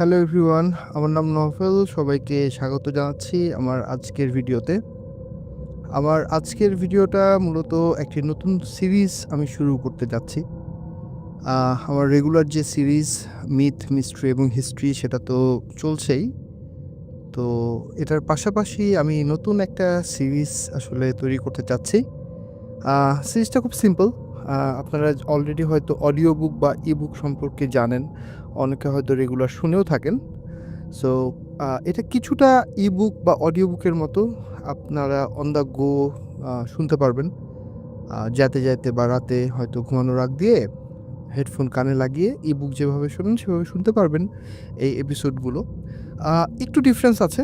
Hello everyone, আমার নাম নফেল সবাইকে স্বাগত জানাচ্ছি আমার আজকের ভিডিওতে। আমার আজকের ভিডিওটা মূলত একটি নতুন সিরিজ আমি শুরু করতে যাচ্ছি। আমার রেগুলার যে সিরিজ, মিথ, মিস্ট্রি এবং হিস্ট্রি, সেটা তো চলছেই। তো এটার পাশাপাশি আমি নতুন একটা সিরিজ আসলে তৈরি করতে চাচ্ছি। সিরিজটা খুব সিম্পল। আপনারা অলরেডি হয়তো অডিও বুক বা ই বুক সম্পর্কে জানেন। অনেকে হয়তো রেগুলার শুনেও থাকেন। সো এটা কিছুটা ই বুক বা অডিও বুকের মতো আপনারা অন দ্য গো শুনতে পারবেন। যেতে যেতে বা রাতে হয়তো ঘুমানো আগ দিয়ে হেডফোন কানে লাগিয়ে ই বুক যেভাবে শোনেন, সেভাবে শুনতে পারবেন এই এপিসোডগুলো একটু ডিফারেন্স আছে।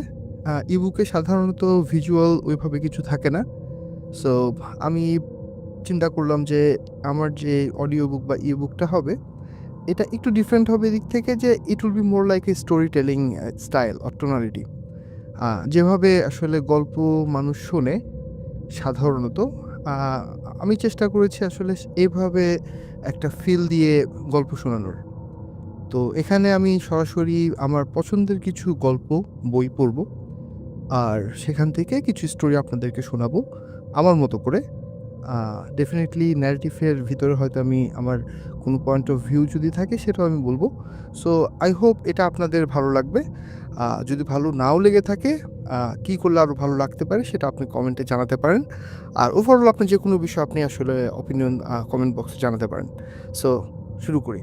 ই বুকে সাধারণত ভিজুয়াল ওইভাবে কিছু থাকে না। সো আমি চিন্তা করলাম যে আমার যে অডিও বুক বা ই বুকটা হবে এটা একটু ডিফারেন্ট হবে এদিক থেকে যে it will be more like a story telling style or tonality যেভাবে আসলে গল্প মানুষ শোনে, সাধারণত আমি চেষ্টা করেছি আসলে এইভাবে একটা ফিল দিয়ে গল্প শোনানোর। তো এখানে আমি সরাসরি আমার পছন্দের কিছু গল্প, বই পড়ব, আর সেখান থেকে কিছু স্টোরি আপনাদেরকে শোনাবো, আমার মতো করে। ডেফিনেটলি ন্যারেটিভের ভিতরে হয়তো আমি আমার কোনো পয়েন্ট অফ ভিউ যদি থাকে, সেটাও আমি বলব। সো আই হোপ এটা আপনাদের ভালো লাগবে। যদি ভালো নাও লেগে থাকে কি করলে আরও ভালো লাগতে পারে, সেটা আপনি কমেন্টে জানাতে পারেন। আর ওভারঅল আপনি যে কোনো বিষয় আপনি আসলে অপিনিয়ন কমেন্ট বক্সে জানাতে পারেন। সো শুরু করি।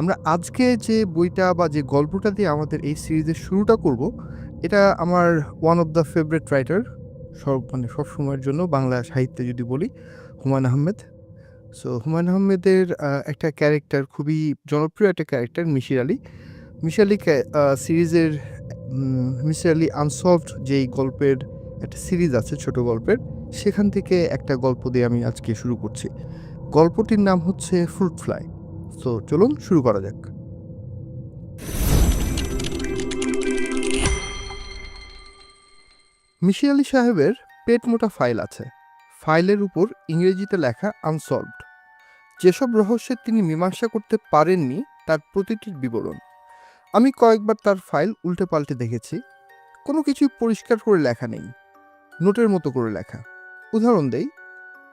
আমরা আজকে যে বইটা বা যে গল্পটা দিয়ে আমাদের এই সিরিজের শুরুটা করব, এটা আমার one of the favourite writer সব মানে সব সময়ের জন্য বাংলা সাহিত্যে যদি বলি, হুমায়ুন আহমেদ। সো হুমায়ুন আহমেদের একটা ক্যারেক্টার খুবই জনপ্রিয় একটা ক্যারেক্টার মিশির আলী মিশির আলী সিরিজের মিশির আলী আনসলভড যেই গল্পের একটা সিরিজ আছে, ছোট গল্পের, সেখান থেকে একটা গল্প দিয়ে আমি আজকে শুরু করছি। গল্পটির নাম হচ্ছে ফ্রুট ফ্লাই সো চলুন শুরু করা যাক। মিশির আলী সাহেবের পেট মোটা ফাইল আছে। ফাইলের উপর ইংরেজিতে লেখা আনসলভড যেসব রহস্যের তিনি মীমাংসা করতে পারেননি, তার প্রতিটির বিবরণ। আমি কয়েকবার তার ফাইল উল্টে পাল্টে দেখেছি। কোনো কিছুই পরিষ্কার করে লেখা নেই। নোটের মতো করে লেখা। উদাহরণ দেই।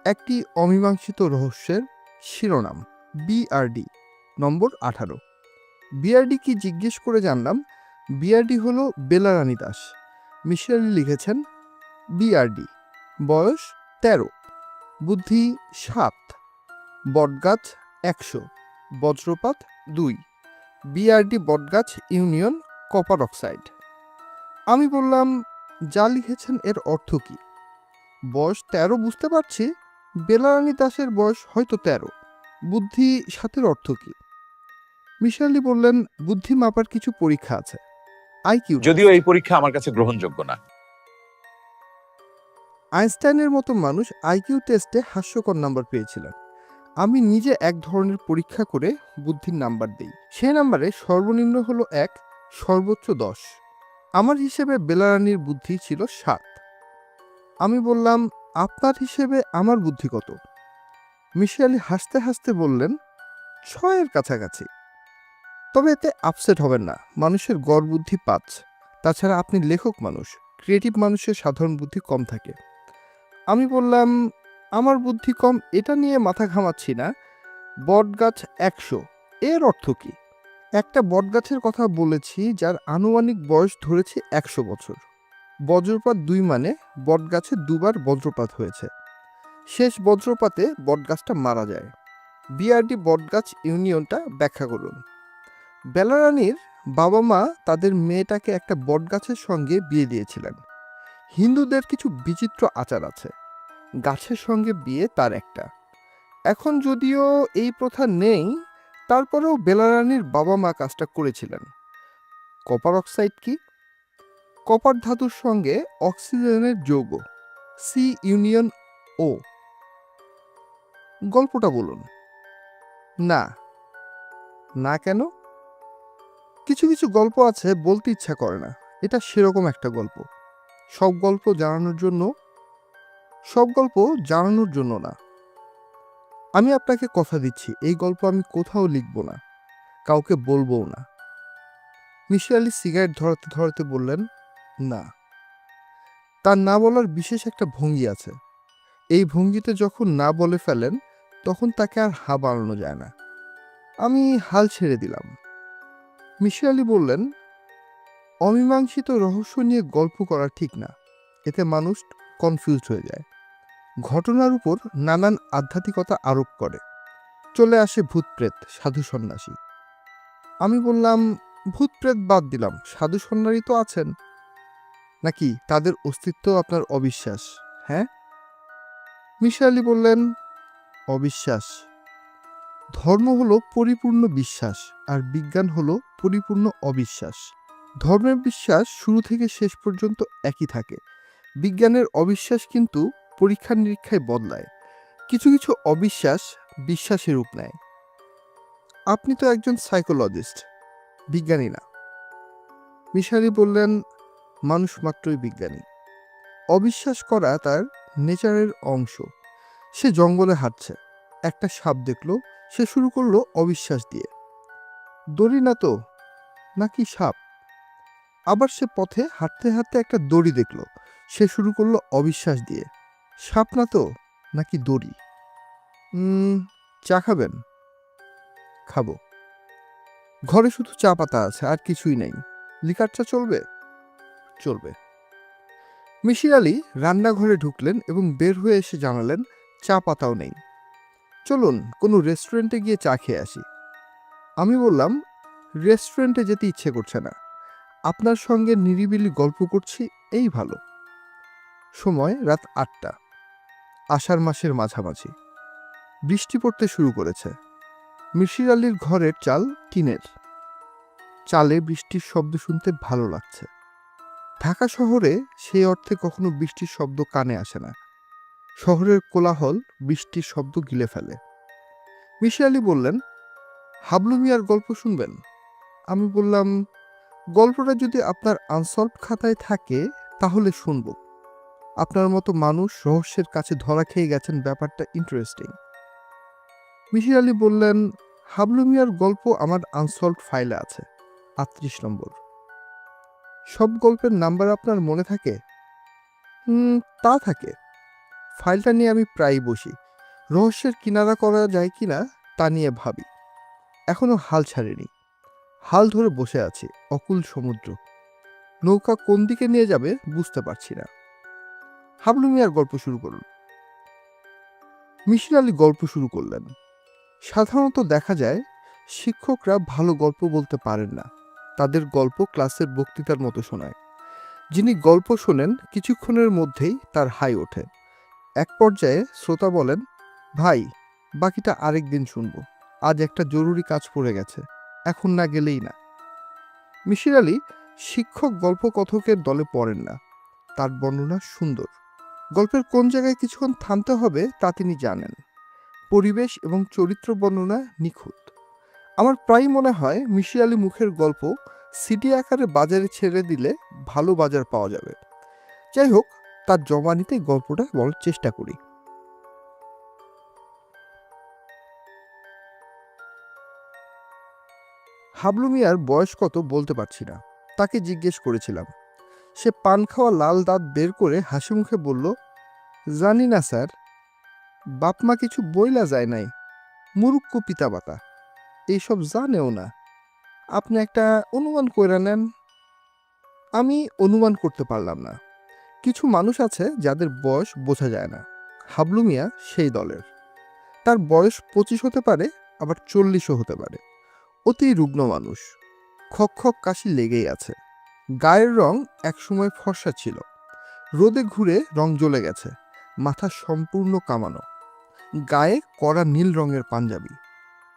একটি অমীমাংসিত রহস্যের শিরোনাম বিআরডি নম্বর আঠারো। বিআরডি কি জিজ্ঞেস করে জানলাম? বিআরডি হলো বেলারানী দাস। মিশালি লিখেছেন বিআরডি বয়স তেরো, বুদ্ধি সাত। বটগাছ একশো বজ্রপাত দুই বিআরডি বটগাছ ইউনিয়ন কপার অক্সাইড। আমি বললাম যা লিখেছেন এর অর্থ কি? বয়স তেরো বুঝতে পারছি। বেলারানী দাসের বয়স হয়তো তেরো। বুদ্ধি সাতের অর্থ কি? মিশালি বললেন বুদ্ধি মাপার কিছু পরীক্ষা আছে। আইকিউ যদিও এই পরীক্ষা আমার কাছে গ্রহণযোগ্য না। আইনস্টাইনের মতো মানুষ আইকিউ টেস্টে হাস্যকর নাম্বার পেয়েছিলেন। আমি নিজে এক ধরনের পরীক্ষা করে বুদ্ধির নাম্বার দিই। সে নাম্বারে সর্বনিম্ন হলো এক, সর্বোচ্চ দশ। আমার হিসেবে বেলারানির বুদ্ধি ছিল সাত। আমি বললাম, আপনার হিসেবে আমার বুদ্ধি কত? মিশিয়ালি হাসতে হাসতে বললেন, ছয়ের কাছাকাছি। তবে এতে আপসেট হবেন না। মানুষের গড় বুদ্ধি পাঁচ। তাছাড়া আপনি লেখক মানুষ। ক্রিয়েটিভ মানুষের সাধারণ বুদ্ধি কম থাকে। আমি বললাম আমার বুদ্ধি কম, এটা নিয়ে মাথা ঘামাচ্ছি না। বটগাছ একশো, এর অর্থ কি? একটা বটগাছের কথা বলেছি, যার আনুমানিক বয়স ধরেছে একশো বছর। বজ্রপাত দুই মানে বটগাছে দুবার বজ্রপাত হয়েছে। শেষ বজ্রপাতে বটগাছটা মারা যায়। বিআরডি বটগাছ ইউনিয়নটা ব্যাখ্যা করুন। বেলারানির বাবা মা তাদের মেয়েটাকে একটা বটগাছের সঙ্গে বিয়ে দিয়েছিলেন। হিন্দুদের কিছু বিচিত্র আচার আছে। গাছের সঙ্গে বিয়ে তার একটা। এখন যদিও এই প্রথা নেই, তারপরেও বেলারানির বাবা মা কাজটা করেছিলেন। কপার অক্সাইড কি? কপার ধাতুর সঙ্গে অক্সিজেনের যৌগ, সি ইউনিয়ন ও। গল্পটা বলুন। না। না কেন? কিছু কিছু গল্প আছে বলতে ইচ্ছা করে না। এটা সেরকম একটা গল্প। সব গল্প জানানোর জন্য সব গল্প জানানোর জন্য না। আমি আপনাকে কথা দিচ্ছি, এই গল্প আমি কোথাও লিখব না, কাউকে বলবও না। মিশির আলী সিগারেট ধরাতে ধরাতে বললেন, না। তার না বলার বিশেষ একটা ভঙ্গি আছে। এই ভঙ্গিতে যখন না বলে ফেলেন, তখন তাকে আর হা বাড়ানো যায় না। আমি হাল ছেড়ে দিলাম। মিশির আলী বললেন, অমীমাংসিত রহস্য নিয়ে গল্প করা ঠিক না। এতে মানুষ কনফিউজড হয়ে যায়। ঘটনার উপর নানান আধ্যাত্মিকতা আরোপ করে। চলে আসে ভূতপ্রেত, সাধু সন্ন্যাসী। আমি বললাম, ভূতপ্রেত বাদ দিলাম, সাধু সন্ন্যাসী তো আছেন। নাকি তাদের অস্তিত্ব আপনার অবিশ্বাস হ্যাঁ? মিশা আলী বললেন, অবিশ্বাস। ধর্ম হলো পরিপূর্ণ বিশ্বাস আর বিজ্ঞান হলো পরিপূর্ণ অবিশ্বাস। ধর্মের বিশ্বাস শুরু থেকে শেষ পর্যন্ত একই থাকে। বিজ্ঞানের অবিশ্বাস কিন্তু পরীক্ষা নিরীক্ষায় বদলায়। কিছু কিছু অবিশ্বাস বিশ্বাসের রূপ নেয়। আপনি তো একজন সাইকোলজিস্ট বিজ্ঞানী না। মিশারি বললেন, মানুষ মাত্রই বিজ্ঞানী। অবিশ্বাস করা তার নেচারের অংশ। সে জঙ্গলে হাঁটছে। একটা সাপ দেখল, সে শুরু করল অবিশ্বাস দিয়ে। দড়ি না তো, নাকি সাপ? আবার সে পথে হাঁটতে হাঁটতে একটা দড়ি দেখল, সে শুরু করল অবিশ্বাস দিয়ে। না তো নাকি দড়ি? চা খাবেন? খাব। ঘরে শুধু চা পাতা আছে, আর কিছুই নেই। লিকার চা চলবে? চলবে। মিশির আলী রান্নাঘরে ঢুকলেন এবং বের হয়ে এসে জানালেন চা পাতাও নেই। চলুন, কোনো রেস্টুরেন্টে গিয়ে চা খেয়ে আসি। আমি বললাম, রেস্টুরেন্টে যেতে ইচ্ছে করছে না। আপনার সঙ্গে নিরিবিলি গল্প করছি, এই ভালো। সময় রাত আটটা। আষাঢ় মাসের মাঝামাঝি। বৃষ্টি পড়তে শুরু করেছে। মিশির আলীর ঘরের চাল টিনের। চালে বৃষ্টির শব্দ শুনতে ভালো লাগছে। ঢাকা শহরে সেই অর্থে কখনো বৃষ্টির শব্দ কানে আসে না। শহরের কোলাহল বৃষ্টির শব্দ গিলে ফেলে। মিশির আলী বললেন, হাবলু মিয়ার গল্প শুনবেন? আমি বললাম, গল্পটা যদি আপনার আনসলভ খাতায় থাকে, তাহলে শুনব। আপনার মতো মানুষ রহস্যের কাছে ধরা খেয়ে গেছেন ব্যাপারটা ইন্টারেস্টিং মিশির আলী বললেন, হাবলু মিয়ার গল্প আমার আনসলভ ফাইলে আছে, আটত্রিশ নম্বর। সব গল্পের নাম্বার আপনার মনে থাকে? তা থাকে। ফাইলটা নিয়ে আমি প্রায়ই বসি। রহস্যের কিনারা করা যায় কিনা, তা নিয়ে ভাবি। এখনও হাল ছাড়েনি। হাল ধরে বসে আছি, অকুল সমুদ্র। নৌকা কোন দিকে নিয়ে যাবে বুঝতে পারছি না। হাবলু মিয়ার গল্প শুরু করুন। মিশির আলী গল্প শুরু করলেন। সাধারণত দেখা যায়, শিক্ষকরা ভালো গল্প বলতে পারেন না। তাদের গল্প ক্লাসের বক্তৃতার মতো শোনায়। যিনি গল্প শোনেন, কিছুক্ষণের মধ্যেই তার হাই ওঠে। এক পর্যায়ে শ্রোতা বলেন, ভাই, বাকিটা আরেক দিন শুনব। আজ একটা জরুরি কাজ পড়ে গেছে। এখন না গেলেই না। মিশির আলী শিক্ষক গল্প কথকের দলে পড়েন না। তার বর্ণনা সুন্দর। গল্পের কোন জায়গায় কিছুক্ষণ থামতে হবে তা তিনি জানেন। পরিবেশ এবং চরিত্র বর্ণনা নিখুঁত। আমার প্রায় মনে হয় মিশির আলী মুখের গল্প সিডি আকারে বাজারে ছেড়ে দিলে ভালো বাজার পাওয়া যাবে। যাই হোক, তার জমানিতে গল্পটা বলার চেষ্টা করি। হাবলু মিয়ার বয়স কত বলতে পারছি না, তাকে জিজ্ঞেস করেছিলাম। সে পান খাওয়া লাল দাঁত বের করে হাসি মুখে বলল জানি না, স্যার। বাপমা কিছু বইলা যায় নাই, মুরুক্কু পিতামাতা। এইসব জানেও না। আপনি একটা অনুমান করে নেন। আমি অনুমান করতে পারলাম না। কিছু মানুষ আছে যাদের বয়স বোঝা যায় না। হাবলু মিয়া সেই দলের। তার বয়স পঁচিশ হতে পারে, আবার চল্লিশও হতে পারে। অতি রুগ্ন মানুষ। খক খক কাশি লেগেই আছে। গায়ের রং একসময় ফর্সা ছিল। রোদে ঘুরে রং জ্বলে গেছে। মাথা সম্পূর্ণ কামানো। গায়ে কড়া নীল রঙের পাঞ্জাবি।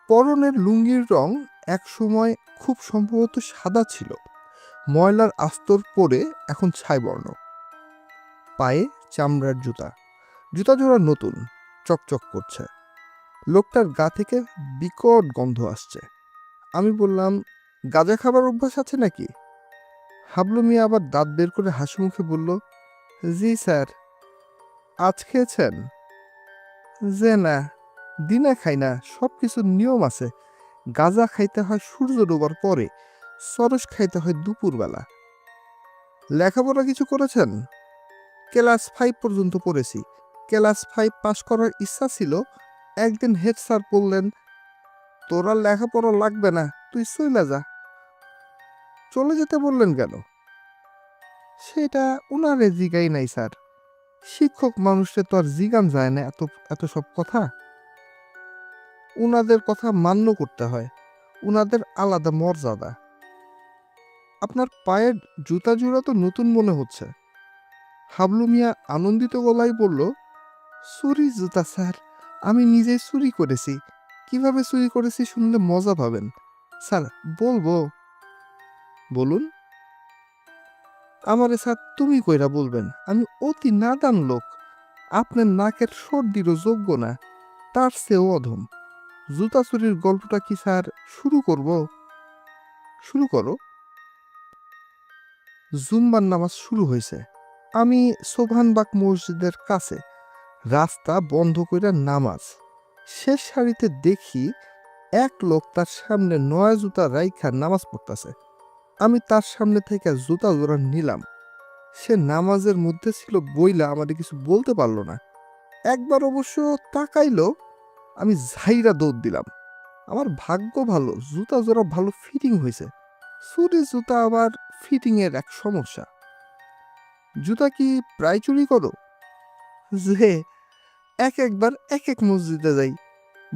পরনের লুঙ্গির রং একসময় খুব সম্ভবত সাদা ছিল। ময়লার আস্তর পরে এখন ছাইবর্ণ। পায়ে চামড়ার জুতা। জুতা জোড়া নতুন, চকচক করছে। লোকটার গা থেকে বিকট গন্ধ আসছে। আমি বললাম, গাঁজা খাবার অভ্যাস আছে নাকি? হাবলু মিয়া আবার দাঁত বের করে হাসি মুখে বলল, জি স্যার। আজ খেয়েছেন? যে না, দিনে খাই না সব কিছুর নিয়ম আছে। গাজা খাইতে হয় সূর্য ডোবার পরে, সরস খাইতে হয় দুপুরবেলা। লেখাপড়া কিছু করেছেন? ক্লাস ফাইভ পর্যন্ত পড়েছি। ক্লাস ফাইভ পাশ করার ইচ্ছা ছিল, একদিন হেড স্যার বললেন, তোরা লেখাপড়া লাগবে না, তুই চলে যা। চলে যেতে বললেন কেন? সেটা উনারে জিগাই নাই স্যার। শিক্ষক মানুষকে তো আর জিগান যায় না এত এত সব কথা। উনাদের কথা মান্য করতে হয়। উনাদের আলাদা মর্যাদা। আপনার পায়ের জুতা জোড়া তো নতুন মনে হচ্ছে। হাবলু মিয়া আনন্দিত গলায় বলল, চুরি জুতা, স্যার। আমি নিজেই চুরি করেছি। কীভাবে চুরি করেছি শুনলে মজা পাবেন। স্যার, বলব। বলুন। আমারে স্যার তুমি কইরা বলবেন, আমি অতি নাদান লোক। আপনার নাকের সর্দিরও যোগ্য না, তার চেয়েও অধম। জুতা চুরির গল্পটা কি স্যার শুরু করব? শুরু করো। জুম্বার নামাজ শুরু হয়েছে। আমি সোভানবাগ মসজিদের কাছে রাস্তা বন্ধ করে নামাজ। শেষ সারিতে দেখি এক লোক তার সামনে নয়া জুতা রাইখা নামাজ পড়তেছে। আমি তার সামনে থেকে জুতা জোড়া নিলাম। সে নামাজের মধ্যে ছিল বইলা আমাদের কিছু বলতে পারল না। একবার অবশ্য তাকাইলো, আমি ঝাইরা দৌড় দিলাম। আমার ভাগ্য ভালো, জুতা জোড়া ভালো ফিটিং হয়েছে। চুরি জুতা আবার ফিটিং এর এক সমস্যা। জুতা কি প্রায় চুরি করো? যে, এক একবার এক এক মসজিদে যাই।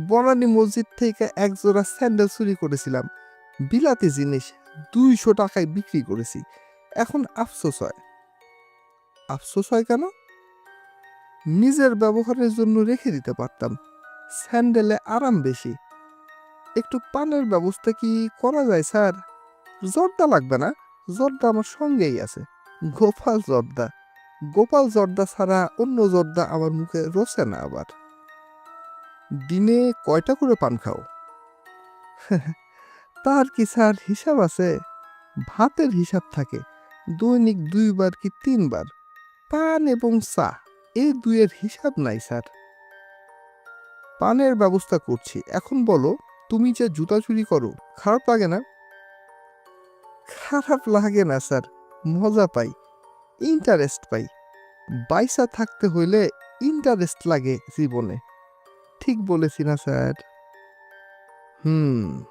বনানী মসজিদ থেকে এক জোড়া স্যান্ডেল চুরি করেছিলাম। বিলাতি জিনিস দুইশো টাকায় বিক্রি করেছি। এখন আফসোস হয়। আফসোস হয় কেন? নিজের ব্যবহারের জন্য রেখে দিতে পারতাম। স্যান্ডেলে আরাম বেশি। একটু পানের ব্যবস্থা কি করা যায়, স্যার? জর্দা লাগবে না? জর্দা আমার সঙ্গেই আছে। গোপাল জর্দা। গোপাল জর্দা ছাড়া অন্য জর্দা আমার মুখে রসে না আবার। দিনে কয়টা করে পান খাও? তার কি স্যার হিসাব আছে? ভাতের হিসাব থাকে। দৈনিক দুইবার কি তিনবার? পান এবং চা এই দুইয়ের হিসাব নাই স্যার। পানের ব্যবস্থা করছি। এখন বলো, তুমি যে জুতা চুরি করো, খারাপ লাগে না? খারাপ লাগে না স্যার, মজা পাই ইন্টারেস্ট পাই। বাইসা থাকতে হইলে ইন্টারেস্ট লাগে জীবনে। ঠিক বলেছি না স্যার। হুম।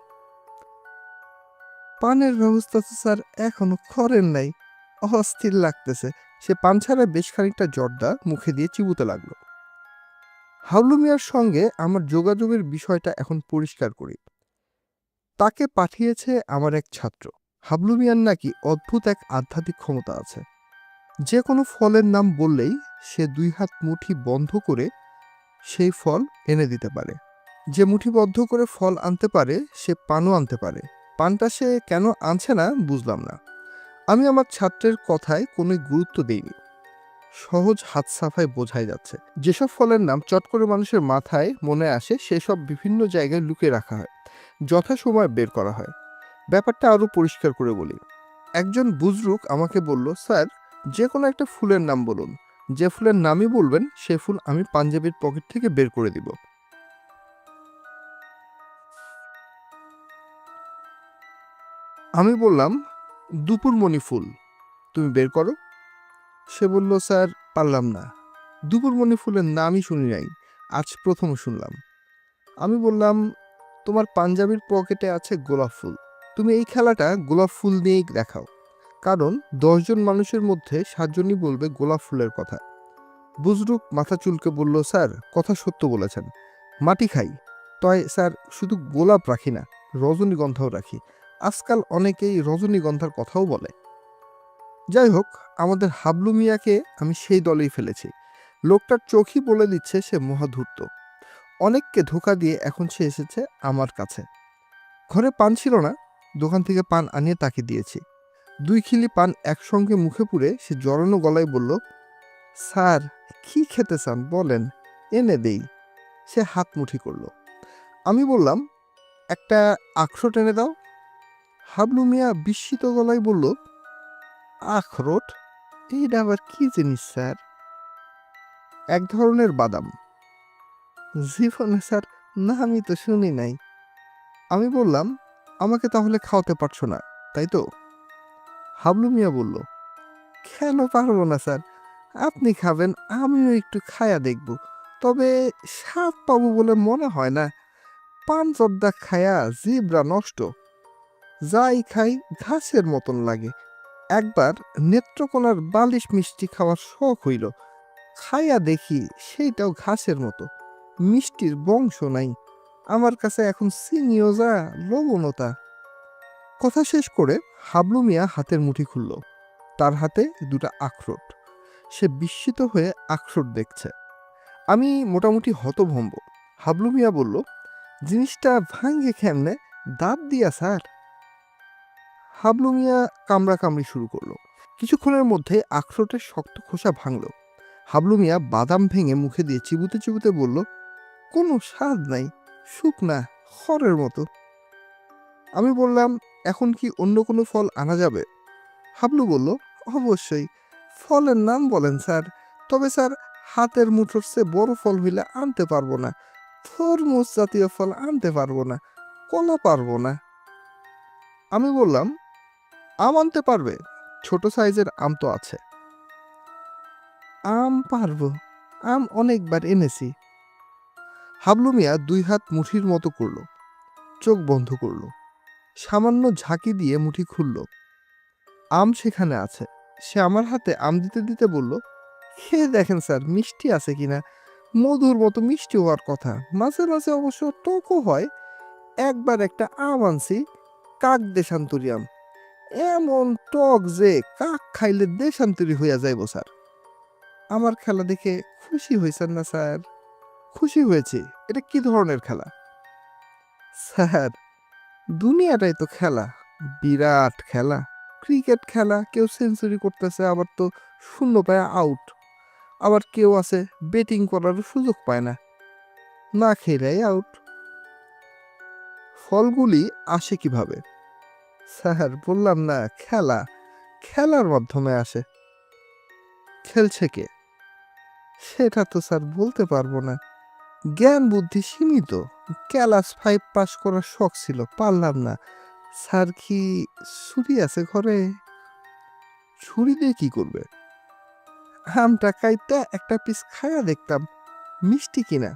পানের ব্যবস্থা তো স্যার এখনও করেন নাই। অস্থির লাগতেছে। সে পান ছাড়া বেশ খানিকটা জর্দা মুখে দিয়ে চিবুতে লাগল। হাবলু মিয়ার সঙ্গে আমার যোগাযোগের বিষয়টা এখন পরিষ্কার করি। তাকে পাঠিয়েছে আমার এক ছাত্র। হাবলু মিয়ার নাকি অদ্ভুত এক আধ্যাত্মিক ক্ষমতা আছে। যে কোনো ফলের নাম বললেই সে দুই হাত মুঠি বন্ধ করে সেই ফল এনে দিতে পারে। যে মুঠিবদ্ধ করে ফল আনতে পারে, সে পানও আনতে পারে। পানটা সে কেন আনছে না বুঝলাম না। আমি আমার ছাত্রের কথায় কোনো গুরুত্ব দেইনি। সহজ হাত সাফায় বোঝাই যাচ্ছে। যেসব ফলের নাম চট করে মানুষের মাথায় মনে আসে, সেসব বিভিন্ন জায়গায় লুকিয়ে রাখা হয়। যথাসময় বের করা হয়। ব্যাপারটা আরও পরিষ্কার করে বলি। একজন বুজরুক আমাকে বলল, স্যার যে কোনো একটা ফুলের নাম বলুন। যে ফুলের নামই বলবেন, সে ফুল আমি পাঞ্জাবির পকেট থেকে বের করে দিব। আমি বললাম দুপুরমণি ফুল, তুমি বের করো। সে বলল, স্যার, পারলাম না। দুপুরমণি ফুলের নামই শুনি নাই, আজ প্রথম শুনলাম। আমি বললাম, তোমার পাঞ্জাবির পকেটে আছে গোলাপ ফুল। তুমি এই খেলাটা গোলাপ ফুল নিয়েই দেখাও। কারণ দশজন মানুষের মধ্যে সাতজনই বলবে গোলাপ ফুলের কথা। বুজরুক মাথা চুলকে বলল, স্যার, কথা সত্য বলেছেন। মাটি খাই। তয়, স্যার, শুধু গোলাপ রাখি না, রজনীগন্ধাও রাখি। আজকাল অনেকেই রজনীগন্ধার কথাও বলে। যাই হোক, আমাদের হাবলু মিয়াকে আমি সেই দলেই ফেলেছি। লোকটার চোখই বলে দিচ্ছে সে মহাধূর্ত। অনেককে ধোকা দিয়ে এখন সে এসেছে আমার কাছে। ঘরে পান ছিল না, দোকান থেকে পান আনিয়ে তাকে দিয়েছি। দুই খিলি পান একসঙ্গে মুখে পুরে সে জড়ানো গলায় বলল, স্যার, কি খেতে চান বলেন, এনে দেই। সে হাত মুঠি করল। আমি বললাম, একটা আখরোট এনে দাও হাবলু মিয়া বিস্মিত গলায় বলল আখরোট এইটা আবার কি জিনিস, স্যার? এক ধরনের বাদাম। জীবনে, স্যার না আমি তো শুনি নাই। আমি বললাম, আমাকে তাহলে খাওয়াতে পারছ না, তাই তো? হাবলু মিয়া বলল, কেন পারব না, স্যার? আপনি খাবেন, আমিও একটু খায়া দেখব। তবে স্বাদ পাবো বলে মনে হয় না। পান চদ্দা খায়া জিব্রা নষ্ট। যাই খাই ঘাসের মতন লাগে। একবার নেত্রকোনার বালিশ মিষ্টি খাওয়ার শখ হইল। খাইয়া দেখি সেইটাও ঘাসের মতো। মিষ্টির বংশ নাই। আমার কাছে এখন চিনিও যা লবণতা কথা শেষ করে হাবলু মিয়া হাতের মুঠি খুলল। তার হাতে দুটা আখরোট। সে বিস্মিত হয়ে আখরোট দেখছে। আমি মোটামুটি হতভম্ব। হাবলু মিয়া বলল, জিনিসটা ভাঙ্গে কেমনে? দাঁত দিয়া, স্যার। হাবলু মিয়া কামড়া কামড়ি শুরু করল। কিছুক্ষণের মধ্যে আখরোটের শক্ত খোসা ভাঙল। হাবলু মিয়া বাদাম ভেঙে মুখে দিয়ে চিবুতে চিবুতে বলল, কোনো স্বাদ নাই, শুকনা, খড়ের মতো। আমি বললাম, এখন কি অন্য কোনো ফল আনা যাবে? হাবলু বলল, অবশ্যই। ফলের নাম বলেন স্যার, তবে স্যার, হাতের মুঠোর চেয়ে বড় ফল হইলে আনতে পারব না। তরমুজ জাতীয় ফল আনতে পারব না, কলা পারব না। আমি বললাম আম আনতে পারবে? ছোট সাইজের আম তো আছে। আম পারব। আম অনেকবার এনেছি। হাবলু মিয়া দুই হাত মুঠির মতো করল। চোখ বন্ধ করল। সামান্য ঝাঁকি দিয়ে মুঠি খুলল। আম সেখানে আছে। সে আমার হাতে আম দিতে দিতে বলল খেয়ে দেখেন স্যার, মিষ্টি আছে কিনা মধুর মতো মিষ্টি হওয়ার কথা। মাঝে মাঝে অবশ্য টকও হয়। একবার একটা আম আনছি, কাক দেশান্তরি আম। এমন টক যে কাক খাইলে দেশান্তরি হইয়া যাইব, স্যার। আমার খেলা দেখে খুশি হয়েছেন না, স্যার? খুশি হয়েছি। এটা কি ধরনের খেলা? স্যার, দুনিয়াটাই তো খেলা। বিরাট খেলা। ক্রিকেট খেলা, কেউ সেঞ্চুরি করতেছে, আবার তো শূন্য পায় আউট। আবার কেউ আছে ব্যাটিং করার সুযোগ পায় না। না খেলেই আউট। ফলগুলি আসে কীভাবে? স্যার, বললাম না, খেলা। খেলার মাধ্যমে আসে। খেলছে কে? সেটা তো স্যার বলতে পারব না। জ্ঞান বুদ্ধি সীমিত। ক্লাস ফাইভ পাস করার শখ ছিল, পারলাম না। স্যার কি ছুরি আছে ঘরে? ছুরি দিয়ে কি করবে? আমটা কাইটা একটা পিস খায়া দেখতাম, মিষ্টি কিনা।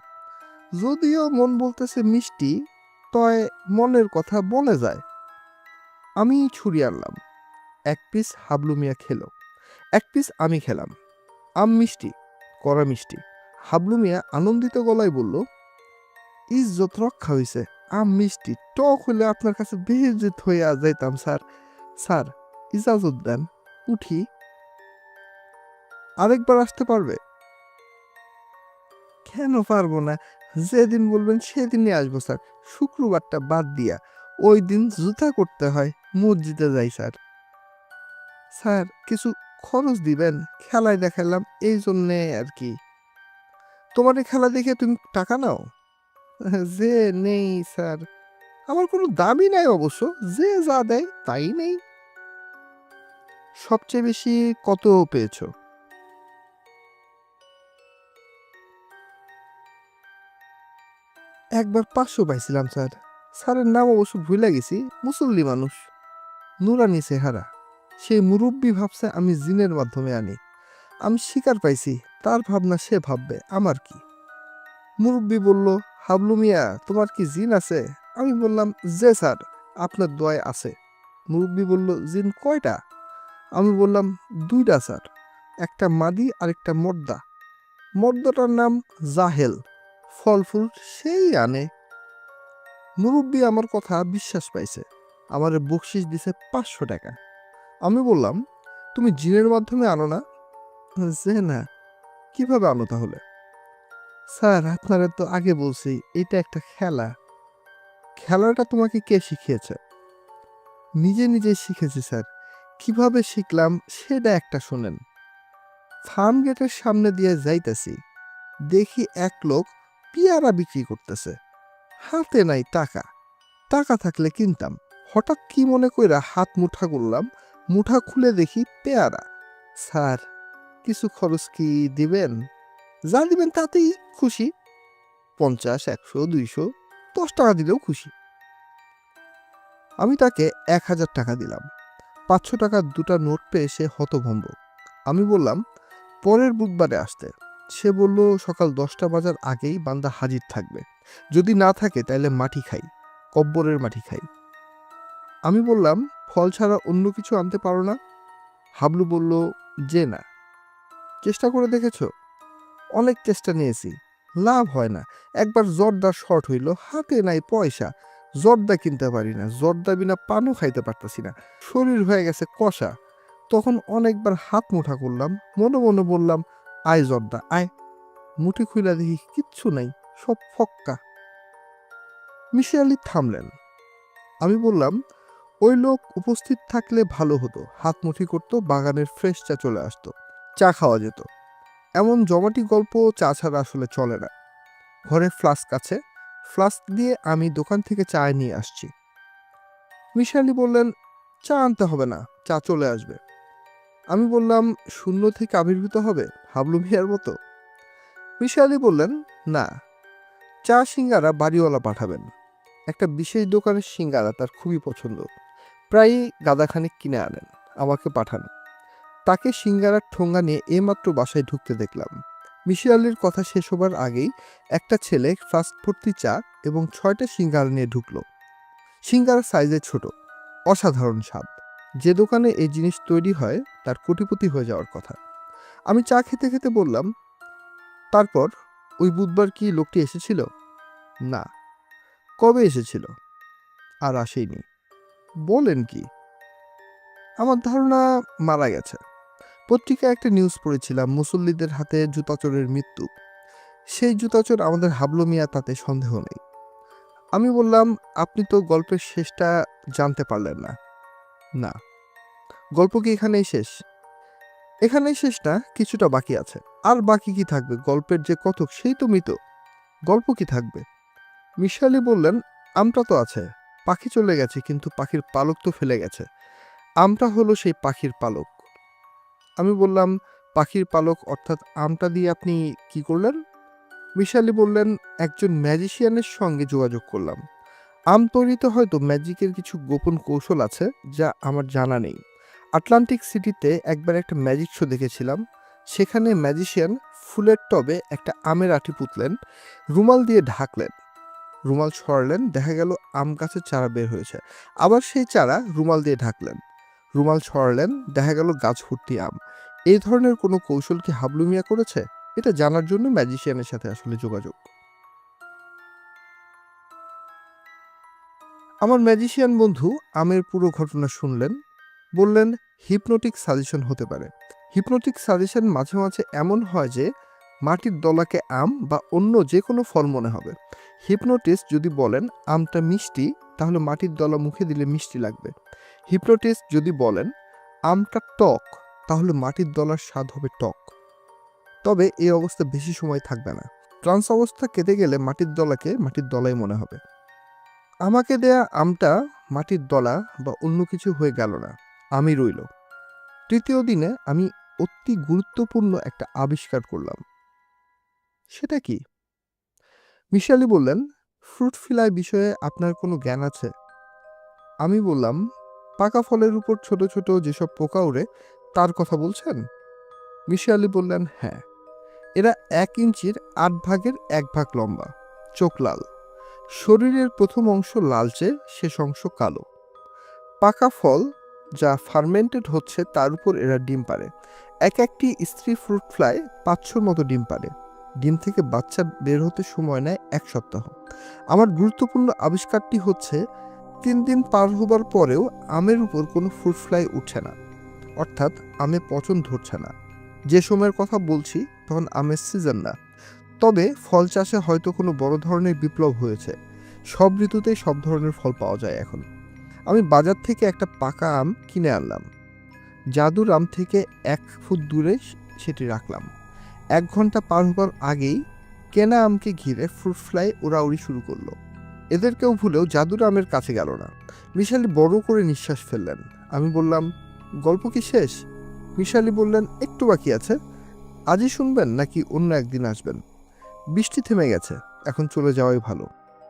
যদিও মন বলতেছে মিষ্টি, তয় মনের কথা বলে যায়। আমি ছুরি আনলাম। এক পিস হাবলু মিয়া খেলো। এক পিস আমি খেলাম। আম মিষ্টি, কড়া মিষ্টি। হাবলু মিয়া আনন্দিত গলায় বলল ইজ্জত রক্ষা হইছে। আম মিষ্টি, টক হলে আপনার কাছে বেহেজিত হইয়া যাইতাম, স্যার। স্যার, ইজাজত দেন। উঠি। আরেকবার আসতে পারবে? কেন পারব না? যেদিন বলবেন সেদিনই আসব, স্যার। শুক্রবারটা বাদ দিয়া, ওই দিন জুতা করতে হয়। মসজিদে যাই স্যার। স্যার, কিছু খরচ দিবেন? খেলায় দেখালাম, এই জন্যে আর কি। তোমার এই খেলা দেখে তুমি টাকা নাও? যে নেই, স্যার। আমার কোনো দামই নাই অবশ্য। যে যা দেয়, তাই নেই। সবচেয়ে বেশি কত পেয়েছ? একবার পাঁচশো পাইছিলাম, স্যার। স্যারের নাম অবশ্য ভুলে গেছি। মুসল্লি মানুষ। নুরানি চেহারা। সেই মুরব্বী ভাবছে আমি জিনের মাধ্যমে আনি। আমি শিকার পাইছি, তার ভাবনা সে ভাববে, আমার কি? মুরব্বী বলল, হাবলু মিয়া, তোমার কি জিন আছে? আমি বললাম, যে স্যার, আপনার দোয়ায় আছে। মুরব্বী বলল, জিন কয়টা? আমি বললাম, দুইটা স্যার, একটা মাদি আর একটা মর্দা। মর্দাটার নাম জাহেল ফল ফুল সেই আনে। মুরব্বী আমার কথা বিশ্বাস পাইছে। আমার বকশিস দিছে পাঁচশো টাকা। আমি বললাম, তুমি জিনের মাধ্যমে আনো না? যে না। কীভাবে আনো তাহলে? স্যার, আপনারা তো আগে বলছি, এটা একটা খেলা। খেলাটা তোমাকে কে শিখিয়েছে? নিজে নিজে শিখেছি, স্যার। কীভাবে শিখলাম সেটা একটা শোনেন। ফার্ম গেটের সামনে দিয়ে যাইতেছি। দেখি এক লোক পেয়ারা বিক্রি করতেছে। হাতে নাই টাকা। টাকা থাকলে কিনতাম। হঠাৎ কি মনে কইরা হাত মুঠা করলাম, মুঠা খুলে দেখি পেয়ারা। স্যার, কিছু খরচ কি দিবেন? যা দিবেন তাতেই খুশি। পঞ্চাশ, একশো, দুইশো, দশ টাকা দিলেও খুশি। আমি তাকে এক হাজার টাকা দিলাম। পাঁচশো টাকার দুটা নোট পেয়ে সে হতভম্ব। আমি বললাম, পরের বুধবারে আসতে। সে বলল, সকাল দশটা বাজার আগেই বান্দা হাজির থাকবে। যদি না থাকে তাহলে মাটি খাই, কব্বরের মাটি খাই। আমি বললাম, ফল ছাড়া অন্য কিছু আনতে পারো না? হাবলু বলল, যে না। চেষ্টা করে দেখেছ? অনেক চেষ্টা নিয়েছি। লাভ হয় না। একবার জর্দা শর্ট হইল, হাতে নাই পয়সা। জর্দা কিনতে পারি না। জর্দা বিনা পানও খাইতে পারতাছি না। শরীর হয়ে গেছে কষা। তখন অনেকবার হাত মুঠা করলাম, মনে মনে বললাম, আয় জর্দা, আয়। মুঠি খুইলা দেখি কিচ্ছু নাই, সব ফক্কা। মিশে আলি থামলেন। আমি বললাম ওই লোক উপস্থিত থাকলে ভালো হতো, হাত মুঠি করতো, বাগানের ফ্রেশ চা চলে আসতো, চা খাওয়া যেত। এমন জমাটি গল্প চা ছাড়া আসলে চলে না। ঘরে ফ্লাস্ক আছে ফ্লাস্ক দিয়ে আমি দোকান থেকে চা নিয়ে আসছি। মিশালি বললেন, চা আনতে হবে না, চা চলে আসবে। আমি বললাম, শূন্য থেকে আবির্ভূত হবে, হাবলু মিয়ার মতো? মিশালি বললেন, না, চা সিঙ্গারা বাড়িওয়ালা পাঠাবেন। একটা বিশেষ দোকানের সিঙ্গারা তার খুবই পছন্দ। প্রায়ই গাদাখানিক কিনে আনেন, আমাকে পাঠান। তাকে সিঙ্গারার ঠোঙ্গা নিয়ে এইমাত্র বাসায় ঢুকতে দেখলাম। মিশিয়ালির কথা শেষ হবার আগেই একটা ছেলে ফাস্ট ভর্তি চা এবং ছয়টা সিঙ্গারা নিয়ে ঢুকলো। সিঙ্গারা সাইজে ছোট, অসাধারণ স্বাদ। যে দোকানে এই জিনিস তৈরি হয়, তার কোটিপতি হয়ে যাওয়ার কথা। আমি চা খেতে খেতে বললাম, তারপর ওই বুধবার কি লোকটি এসেছিল? না। কবে এসেছিল? আর আসেনি বলেন কি? আমার ধারণা মারা গেছে। পত্রিকায় একটা নিউজ পড়েছিলাম, মুসল্লিদের হাতে জুতাচোরের মৃত্যু। সেই জুতাচোর আমাদের হাবলু মিয়া, তাতে সন্দেহ নেই। আমি বললাম, আপনি তো গল্পের শেষটা জানতে পারলেন না। না। গল্প কি এখানেই শেষ? এখানেই শেষ না কিছুটা বাকি আছে। আর বাকি কি থাকবে? গল্পের যে কথক সেই তো মৃত। গল্প কি থাকবে? মিশালি বললেন, আমটা তো আছে। পাখি চলে গেছে, কিন্তু পাখির পালক তো ফেলে গেছে। আমটা হলো সেই পাখির পালক। আমি বললাম, পাখির পালক, অর্থাৎ আমটা দিয়ে আপনি কি করলেন? মিশালি বললেন, একজন ম্যাজিশিয়ানের সঙ্গে যোগাযোগ করলাম। আম তৈরিতে হয়তো ম্যাজিকের কিছু গোপন কৌশল আছে, যা আমার জানা নেই। আটলান্টিক সিটিতে একবার একটা ম্যাজিক শো দেখেছিলাম। সেখানে ম্যাজিশিয়ান ফুলের টবে একটা আমের আটি পুতলেন, রুমাল দিয়ে ঢাকলেন। রুমাল ছড়ালেন, দেখা গেল আম গাছের চারা বের হয়েছে। আবার সেই চারা রুমাল দিয়ে ঢাকলেন। রুমাল ছড়ালেন, দেখা গেল গাছ ভর্তি আম। এই ধরনের কোনো কৌশল কি হাবলু মিয়া করেছে? এটা জানার জন্য ম্যাজিশিয়ানের সাথে আসলে যোগাযোগ। আমার ম্যাজিশিয়ান বন্ধু আমের পুরো ঘটনা শুনলেন, বললেন, হিপনোটিক সাজেশন হতে পারে। হিপনোটিক সাজেশন মাঝে মাঝে এমন হয় যে, মাটির দলাকে আম বা অন্য যে কোনো ফল মনে হবে। হিপনোটিস্ট যদি বলেন, আমটা মিষ্টি, তাহলে মাটির দলা মুখে দিলে মিষ্টি লাগবে। হিপনোটিস্ট যদি বলেন, আমটা টক তাহলে মাটির দলার স্বাদ হবে টক তবে এই অবস্থা বেশি সময় থাকবে না। ট্রান্স অবস্থা কেটে গেলে মাটির দলাকে মাটির দলাই মনে হবে। আমাকে দেয়া আমটা মাটির দলা বা অন্য কিছু হয়ে গেল না। আমি রইল। তৃতীয় দিনে আমি অতি গুরুত্বপূর্ণ একটা আবিষ্কার করলাম। সেটা কি? মিশালি বললেন, ফ্রুট ফ্লাই বিষয়ে আপনার কোনো জ্ঞান আছে? আমি বললাম, পাকা ফলের উপর ছোট ছোট যেসব পোকা ওড়ে, তার কথা বলছেন? মিশালি বললেন হ্যাঁ। এরা এক ইঞ্চির আট ভাগের এক ভাগ লম্বা, চোখ লাল। শরীরের প্রথম অংশ লালচে, শেষ অংশ কালো। পাকা ফল যা ফার্মেন্টেড হচ্ছে, তার উপর এরা ডিম পারে এক একটি স্ত্রী ফ্রুট ফ্লাই পাঁচশোর মতো ডিম পারে ডিম থেকে বাচ্চা বের হতে সময় নেয় এক সপ্তাহ। আমার গুরুত্বপূর্ণ আবিষ্কারটি হচ্ছে, তিন দিন পার হবার পরেও আমের উপর কোনো ফ্রুট ফ্লাই উঠছে না। অর্থাৎ, আমে পচন ধরছে না। যে সময়ের কথা বলছি, তখন আমের সিজন না। তবে, ফল চাষে হয়তো কোনো বড় ধরনের বিপ্লব হয়েছে। সব ঋতুতেই সব ধরনের ফল পাওয়া যায় এখন। আমি বাজার থেকে একটা পাকা আম কিনে আনলাম। জাদুর আম থেকে এক ফুট দূরে সেটি রাখলাম। এক ঘণ্টা পার হবার আগেই কেনা আমকে ঘিরে ফ্রুট ফ্লাই উড়াউড়ি শুরু করল। এদের কেউ ভুলেও জাদুর আমের কাছে গেল না। মিশালি বড় করে নিঃশ্বাস ফেললেন। আমি বললাম, গল্প কি শেষ? মিশালি বললেন, একটু বাকি আছে। আজই শুনবেন নাকি অন্য একদিন আসবেন? বৃষ্টি থেমে গেছে। এখন চলে যাওয়াই ভালো।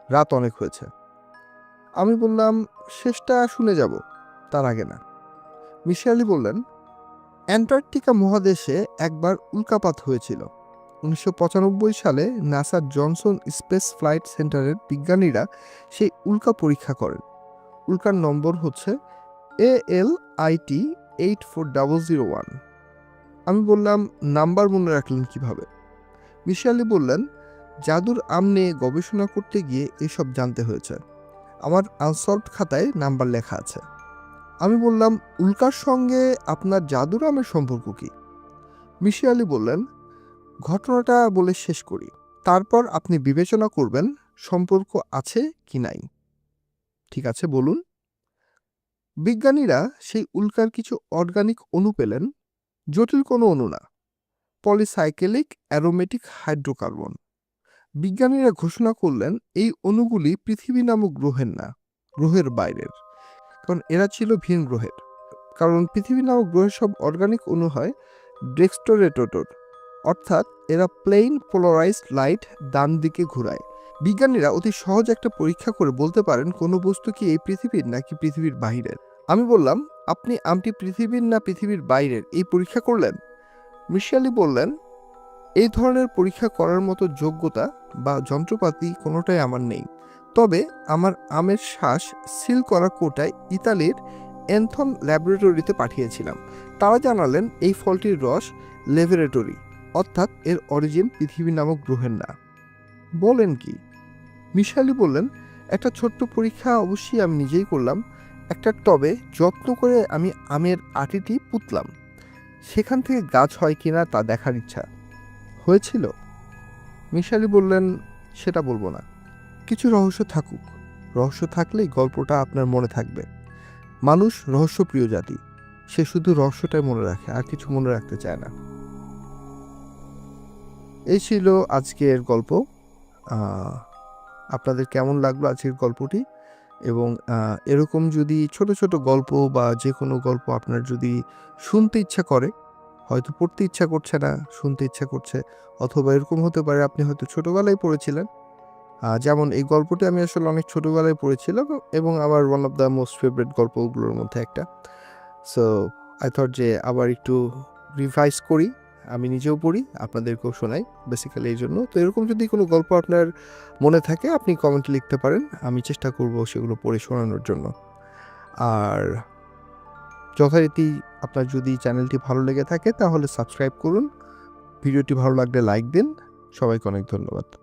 রাত অনেক হয়েছে। আমি বললাম, শেষটা শুনে যাব। তার আগে না। মিশিয়ালি বললেন অ্যান্টার্কটিকা মহাদেশে একবার উল্কাপাত হয়েছিল। উনিশশো পঁচানব্বই সালে নাসার জনসন স্পেস ফ্লাইট সেন্টারের বিজ্ঞানীরা সেই উল্কা পরীক্ষা করেন। উল্কার নম্বর হচ্ছে A L IT eight four double zero one আমি বললাম, নাম্বার মনে রাখলেন কীভাবে? মিশালি বললেন, জাদুর আম নিয়ে গবেষণা করতে গিয়ে এসব জানতে হয়েছে। আমার আনসলভড খাতায় নাম্বার লেখা আছে। আমি বললাম, উল্কার সঙ্গে আপনার জাদুর আমের সম্পর্ক কি? মিশি আলী বললেন, ঘটনাটা বলে শেষ করি। তারপর আপনি বিবেচনা করবেন সম্পর্ক আছে কি নাই। ঠিক আছে, বলুন। বিজ্ঞানীরা সেই উল্কার কিছু অর্গানিক অণু পেলেন, জটিল কোনো অণু না, পলিসাইকেলিক অ্যারোমেটিক হাইড্রোকার্বন। বিজ্ঞানীরা ঘোষণা করলেন, এই অণুগুলি পৃথিবী নামক গ্রহের না, গ্রহের বাইরের। কারণ এরা ছিল ভিন গ্রহের। কারণ পৃথিবী নামক গ্রহের সব অর্গানিক অণু হয় ডেক্সটোরেটোটোর অর্থাৎ এরা প্লেন পোলারাইজড লাইট ডান দিকে ঘোরায়। বিজ্ঞানীরা অতি সহজ একটা পরীক্ষা করে বলতে পারেন কোনো বস্তু কি এই পৃথিবীর নাকি পৃথিবীর বাইরের আমি বললাম, আপনি আমটি পৃথিবীর না পৃথিবীর বাইরের, এই পরীক্ষা করলেন? মিশিয়ালি বললেন, এই ধরনের পরীক্ষা করার মতো যোগ্যতা বা যন্ত্রপাতি কোনোটাই আমার নেই। তবে আমার আমের শ্বাস সিল করা কোটায় ইতালির এনথন ল্যাবরেটরিতে পাঠিয়েছিলাম। তারা জানালেন এই ফলটির রস ল্যাবরেটরি অর্থাৎ এর অরিজিন পৃথিবী নামক গ্রহের না। বলেন কি? মিশালি বললেন, একটা ছোট্ট পরীক্ষা অবশ্যই আমি নিজেই করলাম। একটা টবে যত্ন করে আমি আমের আটিটি পুতলাম। সেখান থেকে গাছ হয় কিনা তা দেখার ইচ্ছা। হয়েছিল? মিশালি বললেন, সেটা বলব না। কিছু রহস্য থাকুক। রহস্য থাকলেই গল্পটা আপনার মনে থাকবে। মানুষ রহস্যপ্রিয় জাতি। সে শুধু রহস্যটাই মনে রাখে, আর কিছু মনে রাখতে চায় না। এই ছিল আজকের গল্প। আপনাদের কেমন লাগল আজকের গল্পটি? এবং এরকম যদি ছোট ছোট গল্প বা যে কোনো গল্প আপনার যদি শুনতে ইচ্ছা করে, হয়তো পড়তে ইচ্ছা করছে না, শুনতে ইচ্ছা করছে, অথবা এরকম হতে পারে আপনি হয়তো ছোটোবেলায় পড়েছিলেন যেমন এই গল্পটি আমি আসলে অনেক ছোটবেলায় পড়েছিলাম এবং আমার one of the most favourite গল্পগুলোর মধ্যে একটা। সো আই থট যে আবার একটু রিভাইজ করি, আমি নিজেও পড়ি, আপনাদেরকেও শোনাই বেসিক্যালি এই জন্য। তো এরকম যদি কোনো গল্প আপনার মনে থাকে, আপনি কমেন্টে লিখতে পারেন, আমি চেষ্টা করব সেগুলো পড়ে শোনানোর জন্য। আর যথারীতি আপনার যদি চ্যানেলটি ভালো লেগে থাকে, তাহলে সাবস্ক্রাইব করুন। ভিডিওটি ভালো লাগলে লাইক দিন। সবাইকে অনেক ধন্যবাদ।